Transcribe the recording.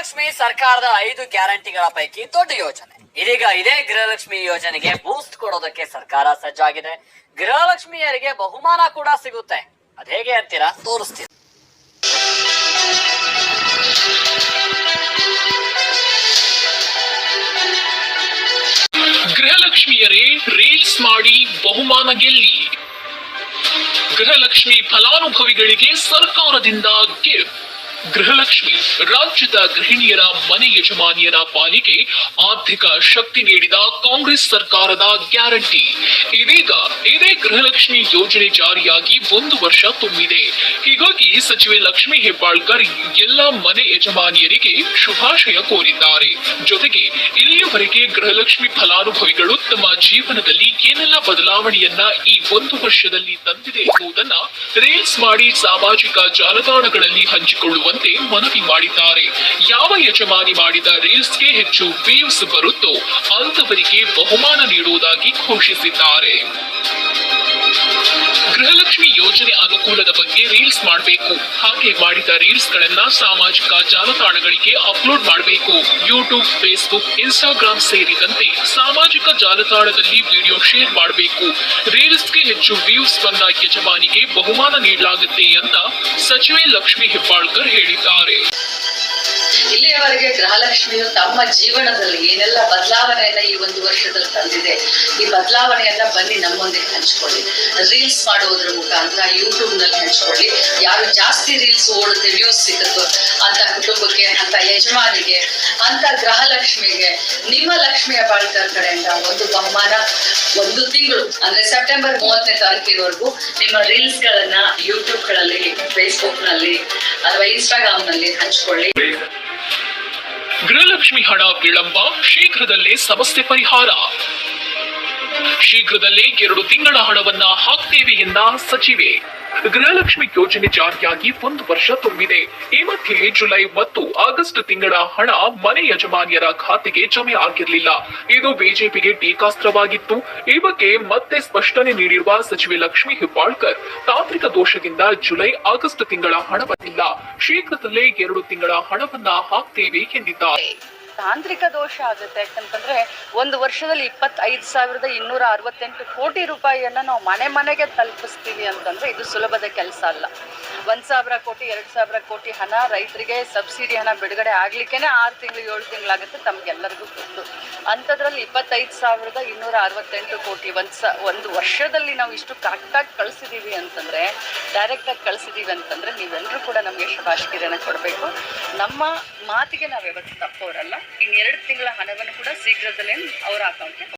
ಗೃಹಲಕ್ಷ್ಮಿ ಸರ್ಕಾರದ ಐದು ಗ್ಯಾರಂಟಿಗಳ ಪೈಕಿ ದೊಡ್ಡ ಯೋಜನೆ. ಇದೀಗ ಇದೇ ಗೃಹಲಕ್ಷ್ಮಿ ಯೋಜನೆಗೆ ಬೂಸ್ಟ್ ಕೊಡೋದಕ್ಕೆ ಸರ್ಕಾರ ಸಜ್ಜಾಗಿದೆ. ಗೃಹಲಕ್ಷ್ಮಿಯರಿಗೆ ಬಹುಮಾನ ಕೂಡ ಸಿಗುತ್ತೆ. ಅದೇಗೆ ಅಂತೀರಾ? ತೋರಿಸ್ತೀನಿ. ಗೃಹಲಕ್ಷ್ಮಿಯರೇ ರೀಲ್ಸ್ ಮಾಡಿ ಬಹುಮಾನ ಗೆಲ್ಲಿ. ಗೃಹಲಕ್ಷ್ಮಿ ಫಲಾನುಭವಿಗಳಿಗೆ ಸರ್ಕಾರದಿಂದ ಗಿಫ್ಟ್ ಗೃಹಲಕ್ಷ್ಮಿ, ರಾಜ್ಯದ ಗೃಹಿಣಿಯರ ಮನೆ ಯಜಮಾನಿಯರ ಪಾಲಿಗೆ ಆರ್ಥಿಕ ಶಕ್ತಿ ನೀಡಿದ ಕಾಂಗ್ರೆಸ್ ಸರ್ಕಾರದ ಗ್ಯಾರಂಟಿ. ಇದೀಗ ಇದೇ ಗೃಹಲಕ್ಷ್ಮಿ ಯೋಜನೆ ಜಾರಿಯಾಗಿ ಒಂದು ವರ್ಷ ತುಂಬಿದೆ. ಹೀಗಾಗಿ ಸಚಿವೆ ಲಕ್ಷ್ಮಿ ಹೆಬ್ಬಾಳ್ಕರ್ ಎಲ್ಲ ಮನೆ ಯಜಮಾನಿಯರಿಗೆ ಶುಭಾಶಯ ಕೋರಿದ್ದಾರೆ. ಜೊತೆಗೆ ಇಲ್ಲಿಯವರೆಗೆ ಗೃಹಲಕ್ಷ್ಮಿ ಫಲಾನುಭವಿಗಳು ತಮ್ಮ ಜೀವನದಲ್ಲಿ ಏನೆಲ್ಲ ಬದಲಾವಣೆಯನ್ನ ಈ ಒಂದು ವರ್ಷದಲ್ಲಿ ತಂದಿದೆ ಎಂಬುದನ್ನ ರೀಲ್ಸ್ ಮಾಡಿ ಸಾಮಾಜಿಕ ಜಾಲತಾಣಗಳಲ್ಲಿ ಹಂಚಿಕೊಳ್ಳುವಂತೆ ಮನವಿ ಮಾಡಿದ್ದಾರೆ. ಯಾವ ಯಜಮಾನಿ ಮಾಡಿದ ರೀಲ್ಸ್ಗೆ ಹೆಚ್ಚು ವ್ಯೂಸ್ ಬರುತ್ತೋ ಅಂತವರಿಗೆ ಬಹುಮಾನ ನೀಡುವುದಾಗಿ ಘೋಷಿಸಿದ್ದಾರೆ. ಗೃಹಲಕ್ಷ್ಮಿ ಯೋಜನೆ ಅನುಕೂಲದ ಬಗ್ಗೆ ರೀಲ್ಸ್ ಮಾಡಬೇಕು. ಹಾಗೆ ಮಾಡಿದ ರೀಲ್ಸ್ ಗಳನ್ನ ಸಾಮಾಜಿಕ ಜಾಲತಾಣಗಳಿಗೆ ಅಪ್ಲೋಡ್ ಮಾಡಬೇಕು. ಯೂಟ್ಯೂಬ್ ಫೇಸ್ಬುಕ್ ಇನ್ಸ್ಟಾಗ್ರಾಮ್ ಸೇರಿದಂತೆ ಸಾಮಾಜಿಕ ಜಾಲತಾಣದಲ್ಲಿ ವಿಡಿಯೋ ಶೇರ್ ಮಾಡಬೇಕು. ರೀಲ್ಸ್ಗೆ ಹೆಚ್ಚು ವ್ಯೂಸ್ ಬಂದ ಯಜಮಾನಿಗೆ ಬಹುಮಾನ ನೀಡಲಾಗುತ್ತೆ ಅಂತ ಸಚಿವೆ ಲಕ್ಷ್ಮಿ ಹೆಬ್ಬಾಳ್ಕರ್ ಹೇಳಿದ್ದಾರೆ. ಇಲ್ಲಿಯವರೆಗೆ ಗೃಹಲಕ್ಷ್ಮಿಯು ತಮ್ಮ ಜೀವನದಲ್ಲಿ ಏನೆಲ್ಲ ಬದಲಾವಣೆಯನ್ನ ಈ ಒಂದು ವರ್ಷದಲ್ಲಿ ತಂದಿದೆ, ಈ ಬದಲಾವಣೆಯನ್ನ ಬನ್ನಿ ನಮ್ಮೊಂದಿಗೆ ಹಂಚ್ಕೊಳ್ಳಿ. ರೀಲ್ಸ್ ಮಾಡುವುದ್ರ ಮುಖಾಂತರ ಯೂಟ್ಯೂಬ್ನಲ್ಲಿ ಹಂಚ್ಕೊಳ್ಳಿ. ಯಾರು ಜಾಸ್ತಿ ರೀಲ್ಸ್ ಓಡುತ್ತೆ ವ್ಯೂಸ್ ಸಿಗುತ್ತೋ ಅಂತ ಕುಟುಂಬಕ್ಕೆ, ಅಂತ ಯಜಮಾನಿಗೆ, ಅಂತ ಗೃಹಲಕ್ಷ್ಮಿಗೆ, ನಿಮ್ಮ ಲಕ್ಷ್ಮಿಯ ಬಾಳ್ಕರ್ ಕಡೆಯಿಂದ ಒಂದು ಬಹುಮಾನ ಒಂದು ತಿಂಗಳು, ಅಂದ್ರೆ ಸೆಪ್ಟೆಂಬರ್ ಮೂವತ್ತನೇ ತಾರೀಕಿನವರೆಗೂ ನಿಮ್ಮ ರೀಲ್ಸ್ ಗಳನ್ನ ಯೂಟ್ಯೂಬ್ಗಳಲ್ಲಿ ಫೇಸ್ಬುಕ್ನಲ್ಲಿ, ಅಥವಾ ಇನ್ಸ್ಟಾಗ್ರಾಮ್ನಲ್ಲಿ ಹಂಚ್ಕೊಳ್ಳಿ. ಗೃಹಲಕ್ಷ್ಮಿ ಹಣ ವಿಳಂಬ ಶೀಘ್ರದಲ್ಲೇ ಸಮಸ್ಯೆ ಪರಿಹಾರ. ಶೀಘ್ರದಲ್ಲೇ ಎರಡು ತಿಂಗಳ ಹಣವನ್ನ ಹಾಕ್ತೇವೆ ಎಂದ ಸಚಿವೆ. ಗೃಹಲಕ್ಷ್ಮಿ ಯೋಜನೆ ಜಾರಿಯಾಗಿ ಒಂದು ವರ್ಷ ತುಂಬಿದೆ. ಈ ಮಧ್ಯೆ ಜುಲೈ ಮತ್ತು ಆಗಸ್ಟ್ ತಿಂಗಳ ಹಣ ಮನೆ ಯಜಮಾನಿಯರ ಖಾತೆಗೆ ಜಮೆ ಆಗಿರಲಿಲ್ಲ. ಇದು ಬಿಜೆಪಿಗೆ ಟೀಕಾಸ್ತ್ರವಾಗಿತ್ತು. ಈ ಬಗ್ಗೆ ಮತ್ತೆ ಸ್ಪಷ್ಟನೆ ನೀಡಿರುವ ಸಚಿವೆ ಲಕ್ಷ್ಮಿ ಹೆಬ್ಬಾಳ್ಕರ್, ತಾಂತ್ರಿಕ ದೋಷದಿಂದ ಜುಲೈ ಆಗಸ್ಟ್ ತಿಂಗಳ ಹಣ ಬಂದಿಲ್ಲ ಶೀಘ್ರದಲ್ಲೇ ಎರಡು ತಿಂಗಳ ಹಣವನ್ನ ಹಾಕ್ತೇವೆ ಎಂದಿದ್ದಾರೆ. ತಾಂತ್ರಿಕ ದೋಷ ಆಗುತ್ತೆ. ಯಾಕಂತಂದ್ರೆ ಒಂದು ವರ್ಷದಲ್ಲಿ ಇಪ್ಪತ್ತೈದು ಸಾವಿರದ ಇನ್ನೂರ ಅರವತ್ತೆಂಟು ಕೋಟಿ ರೂಪಾಯಿಯನ್ನ ನಾವು ಮನೆ ಮನೆಗೆ ತಲುಪಿಸ್ತೀವಿ ಅಂತಂದ್ರೆ ಇದು ಸುಲಭದ ಕೆಲಸ ಅಲ್ಲ. ಒಂದ್ ಸಾವಿರ ಕೋಟಿ, ಎರಡ್ ಸಾವಿರ ಕೋಟಿ ಹಣ ರೈತರಿಗೆ ಸಬ್ಸಿಡಿ ಹಣ ಬಿಡುಗಡೆ ಆಗ್ಲಿಕ್ಕೇನೆ ಆರು ತಿಂಗಳು, ಏಳು ತಿಂಗಳಾಗುತ್ತೆ ತಮ್ಗೆಲ್ಲರಿಗೂ ಗೊತ್ತು. ಅಂಥದ್ರಲ್ಲಿ ಇಪ್ಪತ್ತೈದು ಸಾವಿರದ ಇನ್ನೂರ ಅರವತ್ತೆಂಟು ಕೋಟಿ ಒಂದು ಸ, ಒಂದು ವರ್ಷದಲ್ಲಿ ನಾವು ಇಷ್ಟು ಕರೆಕ್ಟಾಗಿ ಕಳಿಸಿದೀವಿ ಅಂತಂದ್ರೆ ಡೈರೆಕ್ಟಾಗಿ ಕಳಿಸಿದೀವಿ ಅಂತಂದ್ರೆ ನೀವೆಲ್ಲರೂ ಕೂಡ ನಮಗೆ ಶುಭಾಶಯನ ಕೊಡಬೇಕು. ನಮ್ಮ ಮಾತಿಗೆ ನಾವು ಯಾವತ್ತು ತಪ್ಪೋರಲ್ಲ ಇನ್ನೆರಡು ತಿಂಗಳ ಹಣವನ್ನು ಕೂಡ ಶೀಘ್ರದಲ್ಲೇ ಅವರ ಅಕೌಂಟ್ಗೆ